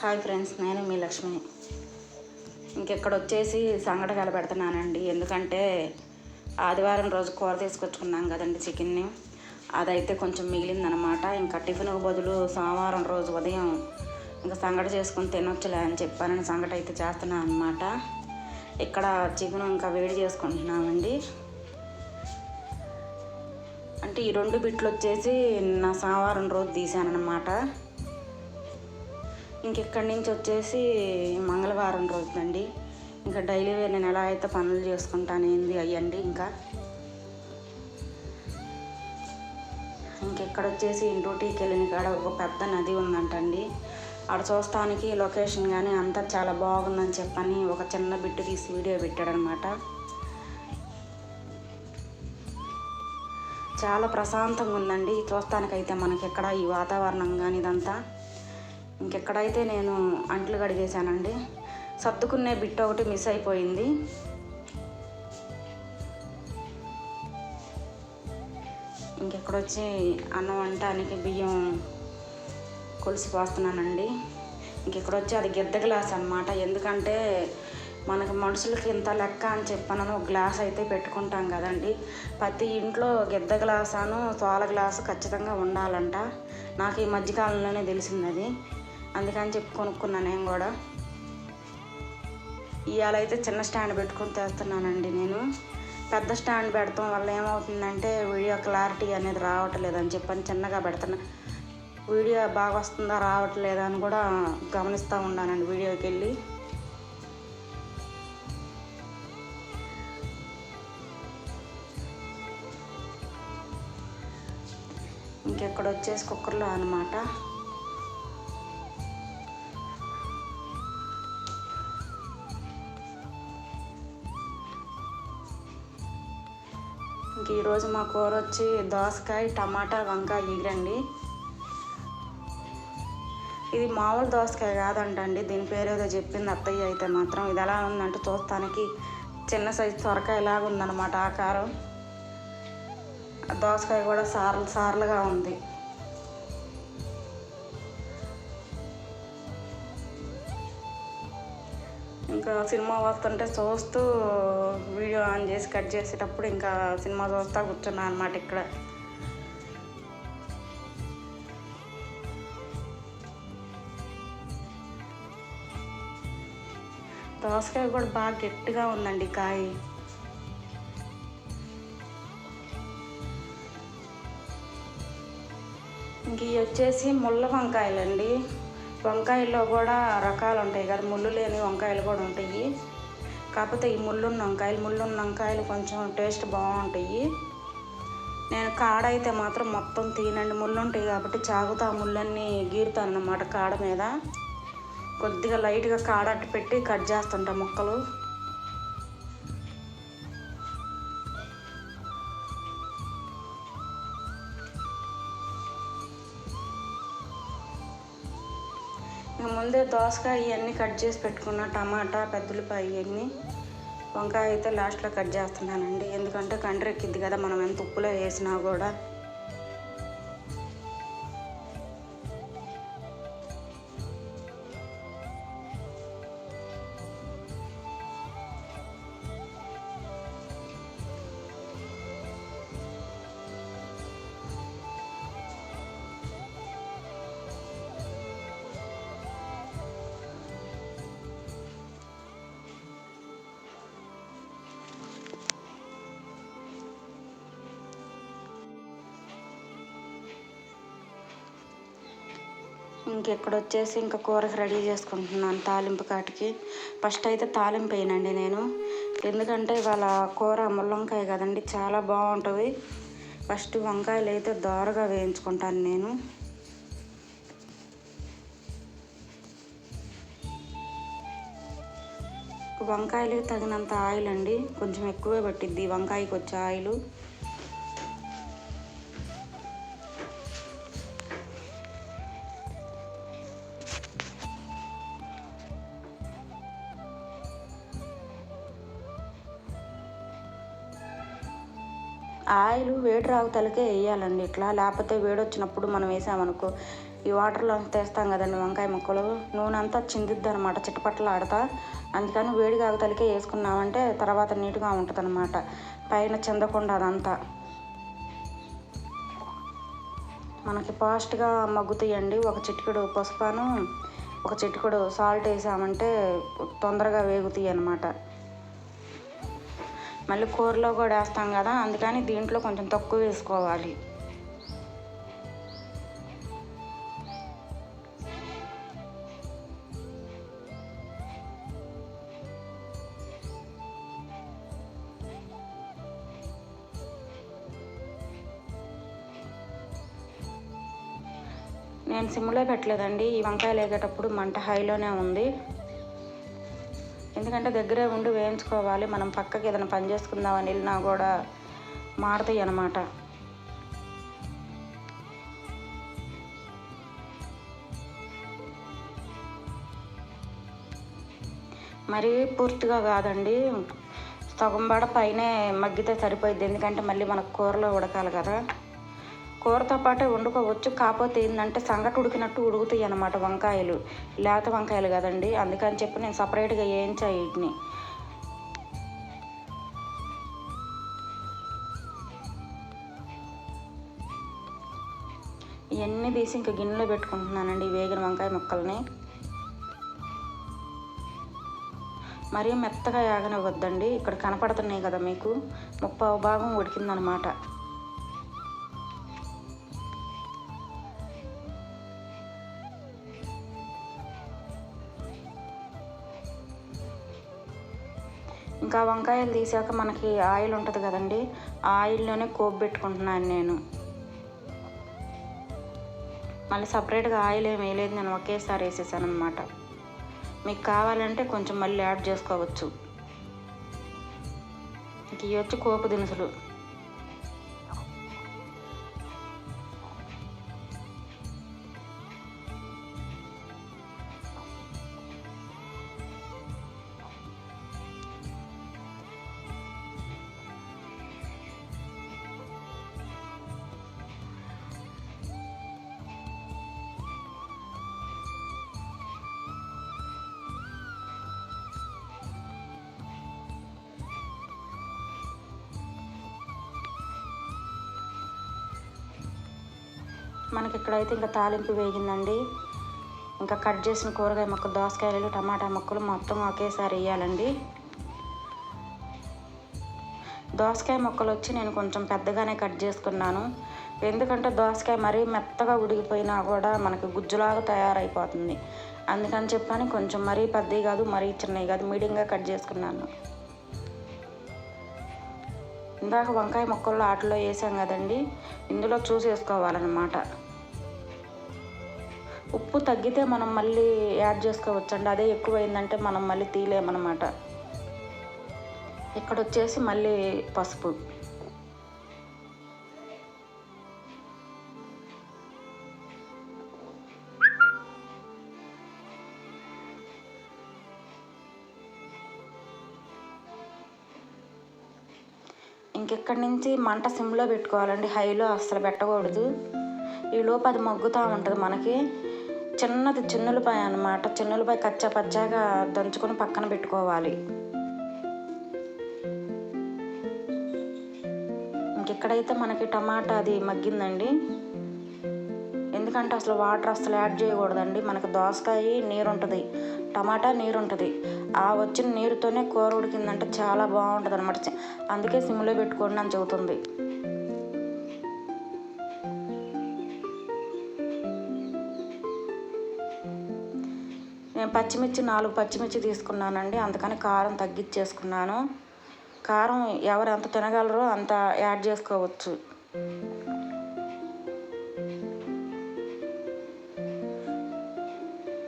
Hi friends నేను మీ లక్ష్మి ఇంకెక్కడ వచ్చేసి సంగటకాయలు పెడుతున్నానండి. ఎందుకంటే ఆదివారం రోజు కూర తీసుకొచ్చుకున్నాం కదండి చికెన్ని. అదైతే కొంచెం మిగిలిందనమాట. ఇంకా టిఫిన్కి బదులు సోమవారం రోజు ఉదయం ఇంకా సంగట చేసుకుని తినొచ్చులే అని చెప్పానని సంగట అయితే చేస్తున్నాను అనమాట ఇక్కడ చికెన్ ఇంకా వేడి చేసుకుంటున్నామండి. అంటే ఈ రెండు బిట్లు వచ్చేసి నా సోమవారం రోజు తీసానమాట ఇంకెక్కడి నుంచి వచ్చేసి మంగళవారం రోజునండి ఇంకా డైలీ వేరే నేను ఎలా అయితే పనులు చేసుకుంటాను ఏంది అయ్యండి ఇంకా. ఇంకెక్కడ వచ్చేసి ఇంటూటీకి వెళ్ళిన కాడ ఒక పెద్ద నది ఉందంటండి. ఆడ చూస్తానికి లొకేషన్ కానీ అంతా చాలా బాగుందని చెప్పని ఒక చిన్న బిట్టు తీసి వీడియో పెట్టాడనమాట. చాలా ప్రశాంతంగా ఉందండి చూస్తానికైతే మనకి ఎక్కడ ఈ వాతావరణం కానీ ఇదంతా. ఇంకెక్కడైతే నేను అంట్లు కడిగేశానండి సర్దుకునే బిట్ ఒకటి మిస్ అయిపోయింది. ఇంకెక్కడొచ్చి అన్నం వండటానికి బియ్యం కొలిసి పోస్తున్నానండి ఇంకెక్కడొచ్చి అది గిద్ద గ్లాస్ అనమాట ఎందుకంటే మనకు మనుషులకి ఇంత లెక్క అని చెప్పనని ఒక గ్లాస్ అయితే పెట్టుకుంటాం కదండి. ప్రతి ఇంట్లో గిద్ద గ్లాసాను తోల గ్లాసు ఖచ్చితంగా ఉండాలంట. నాకు ఈ మధ్యకాలంలోనే తెలిసింది అది. అందుకని చెప్పి కొనుక్కున్నాను నేను కూడా. ఇవాళ అయితే చిన్న స్టాండ్ పెట్టుకొని తెస్తున్నానండి నేను. పెద్ద స్టాండ్ పెడతాం వల్ల ఏమవుతుందంటే వీడియో క్లారిటీ అనేది రావట్లేదు అని చెప్పని చిన్నగా పెడుతున్నా. వీడియో బాగా వస్తుందా రావట్లేదా అని కూడా గమనిస్తూ ఉన్నానండి వీడియోకి వెళ్ళి. ఇంకెక్కడ వచ్చేసి కుక్కర్లో అనమాట. ఇంక ఈరోజు మా కూర వచ్చి దోసకాయ టమాటా వంకాయ ఎగిరండి ఇది మామూలు దోసకాయ కాదంటండి. దీని పేరు ఏదో చెప్పింది అత్తయ్య అయితే మాత్రం. ఇది ఎలా ఉందంటే చూస్తానికి చిన్న సైజు సొరకాయ లాగా ఉందన్నమాట ఆకారం. దోసకాయ కూడా సార్లు సార్లుగా ఉంది. ఇంకా సినిమా వస్తుంటే చూస్తూ వీడియో ఆన్ చేసి కట్ చేసేటప్పుడు ఇంకా సినిమా చూస్తా కూర్చున్నా అనమాట ఇక్కడ. దోసకాయ కూడా బాగా గట్టిగా ఉందండి కాయ. ఇంక వచ్చేసి ముళ్ళ వంకాయలండి. వంకాయల్లో కూడా రకాలు ఉంటాయి కదా ముళ్ళు లేని వంకాయలు కూడా ఉంటాయి. కాకపోతే ఈ ముళ్ళున్న వంకాయలు ముళ్ళున్న వంకాయలు కొంచెం టేస్ట్ బాగుంటాయి. నేను కాడ అయితే మాత్రం మొత్తం తీనండి ముళ్ళు ఉంటాయి కాబట్టి చాకుతా ముళ్ళన్నీ గీరుతాను అన్నమాట కాడ మీద. కొద్దిగా లైట్గా కాడ అట్టు పెట్టి కట్ చేస్తుంటా ముక్కలు. ఇంకా ముందే దోసకాయ ఇవన్నీ కట్ చేసి పెట్టుకున్న టమాటా పెద్దలపాయ ఇవన్నీ. వంకాయ అయితే లాస్ట్లో కట్ చేస్తున్నానండి. ఎందుకంటే కండ్రెక్కిద్ది కదా మనం ఎంత ఉప్పులో వేసినా కూడా. ఇంకెక్కడ వచ్చేసి ఇంకా కూరకి రెడీ చేసుకుంటున్నాను తాలింపు కాటికి. ఫస్ట్ అయితే తాలింపు వేయనండి నేను. ఎందుకంటే ఇవాళ కూర ముల్లంకాయ కదండి చాలా బాగుంటుంది. ఫస్ట్ వంకాయలు అయితే దోరగా వేయించుకుంటాను నేను. వంకాయలకి తగినంత ఆయిల్ అండి కొంచెం ఎక్కువే పట్టిద్ది వంకాయకి వచ్చే ఆయిల్. ఆయిల్ వేడి రాగుతలకే వేయాలండి. ఇట్లా లేకపోతే వేడి వచ్చినప్పుడు మనం వేసామనుకో ఈ వాటర్లో తెస్తాం కదండి వంకాయ ముక్కలు. నూనె అంతా చిందిద్ది అనమాట చిట్టపట్టలు ఆడతా. అందుకని వేడి కాగుతలకే వేసుకున్నామంటే తర్వాత నీట్గా ఉంటుంది అనమాట పైన చెందకుండా అదంతా. మనకి ఫాస్ట్గా మగ్గుతాయండి. ఒక చిటికెడు పసుపాను ఒక చిటికెడు సాల్ట్ వేసామంటే తొందరగా వేగుతాయి అన్నమాట మళ్ళీ కూరలో కూడా వేస్తాం కదా అందుకని దీంట్లో కొంచెం తక్కువ వేసుకోవాలి. నేను సిమ్లో పెట్టలేదండి ఈ వంకాయలు వేగేటప్పుడు మంట హైలోనే ఉంది. ఎందుకంటే దగ్గరే ఉండి వేయించుకోవాలి. మనం పక్కకి ఏదైనా పని చేసుకుందామని వెళ్ళినా కూడా మాడతాయి అన్నమాట. మరీ పూర్తిగా కాదండి. సగం బడ పైనే మగ్గితే సరిపోయింది ఎందుకంటే మళ్ళీ మనకు కూరలో ఉడకాలి కదా. కూరతో పాటే వండుకోవచ్చు. కాకపోతే ఏంటంటే సంగటి ఉడికినట్టు ఉడుకుతాయి అన్నమాట వంకాయలు. లేత వంకాయలు కదండి. అందుకని చెప్పి నేను సపరేట్గా వేయించా వీటిని. ఇవన్నీ తీసి ఇంకా గిన్నెలో పెట్టుకుంటున్నానండి వేగిన వంకాయ ముక్కల్ని. మరీ మెత్తగా యాగనివ్వద్దండి. ఇక్కడ కనపడుతున్నాయి కదా మీకు. ముప్పావు భాగం ఉడికిందనమాట ఇంకా వంకాయలు తీసాక మనకి ఆయిల్ ఉంటుంది కదండి ఆ ఆయిల్లోనే కోపు పెట్టుకుంటున్నాను నేను. మళ్ళీ సపరేట్గా ఆయిల్ ఏమి వేయలేదు నేను ఒకేసారి వేసేసాను అనమాట మీకు కావాలంటే కొంచెం మళ్ళీ యాడ్ చేసుకోవచ్చు. ఇంక ఇవి వచ్చి కోపు దినుసులు. మనకి ఇక్కడైతే ఇంకా తాలింపు వేగిందండి. ఇంకా కట్ చేసిన కూరగాయ మొక్కలు దోసకాయలు టమాటా ముక్కలు మొత్తం ఒకేసారి వేయాలండి. దోసకాయ ముక్కలు వచ్చి నేను కొంచెం పెద్దగానే కట్ చేసుకున్నాను. ఎందుకంటే దోసకాయ మరీ మెత్తగా ఉడికిపోయినా కూడా మనకి గుజ్జులాగా తయారైపోతుంది. అందుకని చెప్పని కొంచెం మరీ పెద్దవి కాదు మరీ చిన్నవి కాదు మీడియంగా కట్ చేసుకున్నాను. ఇందాక వంకాయ మొక్కల్లో ఆటలో వేసాం కదండి ఇందులో చూసేసుకోవాలన్నమాట. ఉప్పు తగ్గితే మనం మళ్ళీ యాడ్ చేసుకోవచ్చండి. అదే ఎక్కువైందంటే మనం మళ్ళీ తీలేమన్నమాట ఇక్కడ వచ్చేసి మళ్ళీ పసుపు. ఇంకెక్కడి నుంచి మంట సిమ్లో పెట్టుకోవాలండి. హైలో అస్సలు పెట్టకూడదు. ఈ అది మగ్గుతూ ఉంటుంది మనకి. చిన్నది చిన్నులపాయ అనమాట చిన్నులపాయ కచ్చా పచ్చాగా దంచుకొని పక్కన పెట్టుకోవాలి. ఇంకెక్కడైతే మనకి టమాటా అది మగ్గిందండి. ఎందుకంటే అసలు వాటర్ అసలు యాడ్ చేయకూడదండి. మనకు దోసకాయ నీరు ఉంటుంది టమాటా నీరు ఉంటుంది ఆ వచ్చిన నీరుతోనే కూర ఉడికిందంటే చాలా బాగుంటుంది అనమాట అందుకే సిమ్లో పెట్టుకోండి అని చెబుతుంది. నేను పచ్చిమిర్చి నాలుగు పచ్చిమిర్చి తీసుకున్నానండి. అందుకని కారం తగ్గించేసుకున్నాను. కారం ఎవరు ఎంత తినగలరో అంత యాడ్ చేసుకోవచ్చు.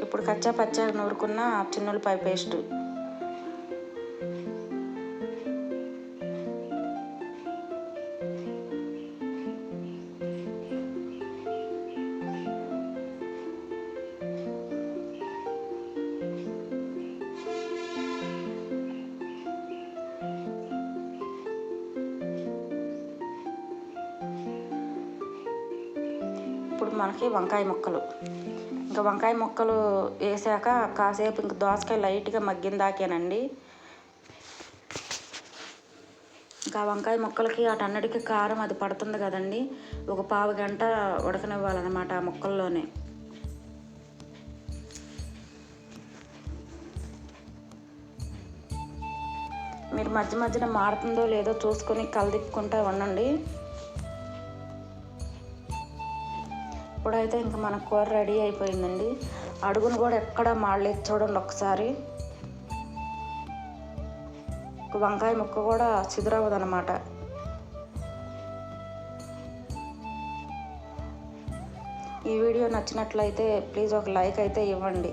ఇప్పుడు కచ్చా పచ్చా నూరుకున్న చిన్నులపాయ పేస్టు. మనకి వంకాయ ముక్కలు. ఇంకా వంకాయ ముక్కలు వేసాక కాసేపు ఇంక దోసకాయ లైట్గా మగ్గిందాకేనండి ఇంకా వంకాయ ముక్కలకి అటన్నిటికీ కారం అది పడుతుంది కదండి. ఒక పావు గంట ఉడకనివ్వాలన్నమాట ఆ ముక్కల్లోనే. మీరు మధ్య మధ్యన మారుతుందో లేదో చూసుకొని కలదిప్పుకుంటూ ఉండండి. ఇప్పుడైతే ఇంకా మన కూర రెడీ అయిపోయిందండి. అడుగును కూడా ఎక్కడ మాడలేదు చూడండి ఒకసారి. వంకాయ ముక్క కూడా చిదురవ్వదు అనమాట ఈ వీడియో నచ్చినట్లయితే ప్లీజ్ ఒక లైక్ అయితే ఇవ్వండి.